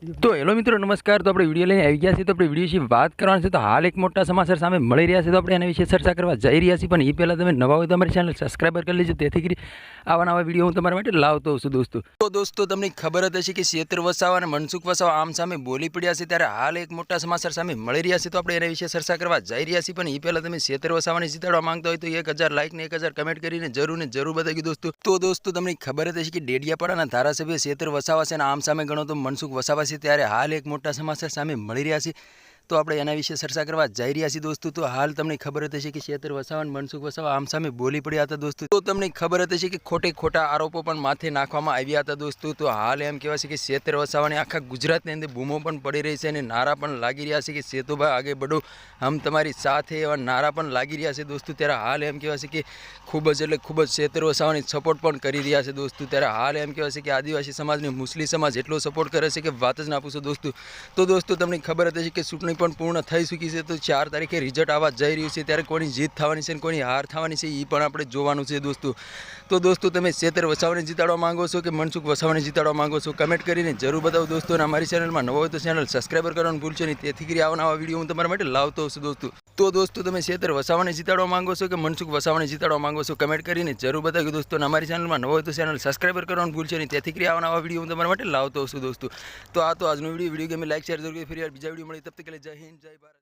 તો હેલો મિત્રો, નમસ્કાર. તો આપણે વીડિયો લઈને આવી ગયા છીએ. તો આપણે વીડિયો વિશે વાત કરવાની છે. તો હાલ એક મોટા સમાચાર સામે મળી રહ્યા છે. તો આપણે એના વિશે ચર્ચા કરવા જઈ રહ્યા છીએ. પણ એ પહેલાં તમે નવા હોય તો અમારી ચેનલ સબસ્ક્રાઈબર કરી લેજો. તેથી કરી આવા નવા વીડિયો હું તમારા માટે લાવતો છું, દોસ્તો. તો દોસ્તો, તમને ખબર જ હશે કે શેતર વસાવા અને મનસુખ વસાવા આમ સામે બોલી પડ્યા છે. ત્યારે હાલ એક મોટા સમાચાર સામે મળી રહ્યા છે. તો આપણે એના વિશે ચર્ચા કરવા જઈ રહ્યા છીએ. પણ એ પહેલાં તમે શેતર વસાવાને જીતાડવા માંગતા હોય તો એક હજાર લાઇક ને એક હજાર કમેન્ટ કરીને જરૂર ને જરૂર બતાવી દોસ્તો. તો દોસ્તો, તમને ખબર જ હશે કે ડેડિયાપાડાના ધારાસભ્ય શેતર વસાવા છે અને આમ સામે ગણો તો મનસુખ વસાવા છે ત્યારે હાલ એક મોટા સમાચાર સામે મળી રહ્યા છે. તો આપણે એના વિશે ચર્ચા કરવા જઈ રહ્યા છીએ દોસ્તો. તો હાલ તમને ખબર જ હશે કે શેતર વસાવા મનસુખ વસાવા આમ સામે બોલી પડ્યા હતા દોસ્તો. તો તમને ખબર જ હશે કે ખોટે ખોટા આરોપો પણ માથે નાખવામાં આવ્યા હતા દોસ્તો. તો હાલ એમ કહેવાય છે કે શેતર વસાવાની આખા ગુજરાતની અંદર બૂમો પણ પડી રહી છે અને નારા પણ લાગી રહ્યા છે કે સેતુભાઈ આગે બડો આમ તમારી સાથે એવા નારા પણ લાગી રહ્યા છે દોસ્તો. ત્યારે હાલ એમ કહેવાય છે કે ખૂબ જ એટલે ખૂબ જ શેતર વસાવાની સપોર્ટ પણ કરી રહ્યા છે દોસ્તો. ત્યારે હાલ એમ કહેવાય છે કે આદિવાસી સમાજને મુસ્લિમ સમાજ એટલો સપોર્ટ કરે છે કે વાત જ ના પૂછો દોસ્તો. તો દોસ્તો તમને ખબર હતી કે ચૂંટણી પણ પૂર્ણ થઈ ચૂકી છે. તો ચાર તારીખે રિઝલ્ટ આવવા જઈ રહ્યું છે. ત્યારે કોની જીત થવાની છે અને કોની હાર થવાની છે એ પણ આપણે જોવાનું છે દોસ્તો. તો દોસ્તો, તમે શેતર વસાવાને જીતાડવા માંગો છો કે મનસુખ વસાવાને જીતાડવા માંગો છો? કમેન્ટ કરીને જરૂર બતાવો દોસ્તો. અને અમારી ચેનલમાં નવો હોય તો ચેનલ સબસ્ક્રાઈબર કરવાનું ભૂલશો નહીં. તેથી કરી આવા વીડિયો હું તમારા માટે લાવતો છું દોસ્તો. તો દોસ્તો તમે શેતર વસાવાને જીતાડવા માંગો છો કે મનસુખ વસાવાને જીતાડવા માંગો છો? કમેન્ટ કરીને જરૂર બતાવ્યું દોસ્તો. અમારી ચેનલમાં નવો હોય તો ચેનલ સબસ્ક્રાઈબર કરવાનું ભૂલશે નહીં. તેથી કરી આવવાના વીડિયો હું તમારા માટે લાવતો છું દોસ્તો. તો આ તો આજનો વીડિયો વીડિયો ગમે લાઇક શેર જરૂર ફરી બીજા વીડિયો મળી તબ તક જય હિન્દ, જય ભારત.